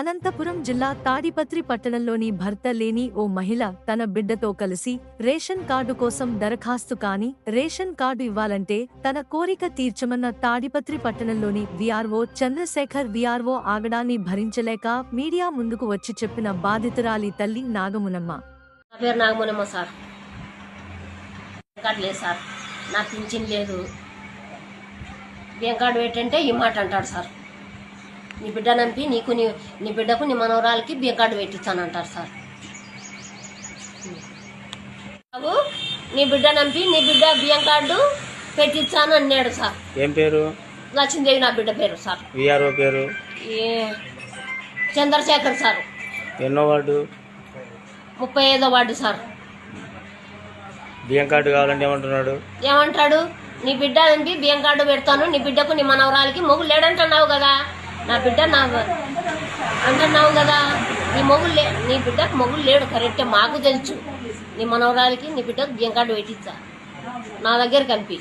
అనంతపురం జిల్లా తాడిపత్రి పట్టణంలోని భర్త లేని ఓ మహిళ తన బిడ్డతో కలిసి రేషన్ కార్డు కోసం దరఖాస్తు కాని రేషన్ కార్డు ఇవ్వాలంటే తన కోరిక తీర్చమన్న తాడిపత్రి పట్టణంలోని విఆర్ఓ చంద్రశేఖర్ విఆర్ఓ ఆగడాన్ని భరించలేక మీడియా ముందుకు వచ్చి చెప్పిన బాధితురాలి తల్లి నాగమునమ్మ. నా పేరు సార్. కార్డు లేదు సార్. పింఛన్ లేదు. కార్డు ఈ మాట అంటాడు సార్. నీ బిడ్డ నంపి నీకు నీ నీ బిడ్డకు నీ మనవరాలకి బియ్యం కార్డు పెట్టిస్తాను అంటారు సార్. బాబు నీ బిడ్డ నంపి నీ బిడ్డ బియ్యం కార్డు పెట్టిస్తాను అన్నాడు సార్. ఏం పేరు? లక్ష్మీదేవి నా బిడ్డ పేరు సార్. విఆర్ఓ పేరు? చంద్రశేఖర్ సార్. ఎన్నో వార్డు? ముప్పై ఐదో వార్డు సార్. బియ్యం కార్డు కావాలంటే ఏమంటున్నాడు? ఏమంటాడు? నీ బిడ్డ అంపి బియ్యం కార్డు పెడతాను నీ బిడ్డకు నీ మనవరాలకి మొగుడు లేడంటున్నావు కదా. నా బిడ్డ నా అంటున్నావు కదా నీ మొగుడు లే నీ బిడ్డకు మొగుడు లేడు కరెక్టే మాకు తెలుసు. నీ మనవరాలకి నీ బిడ్డకు జింకాడు పెట్టించా. నా దగ్గర కనిపి.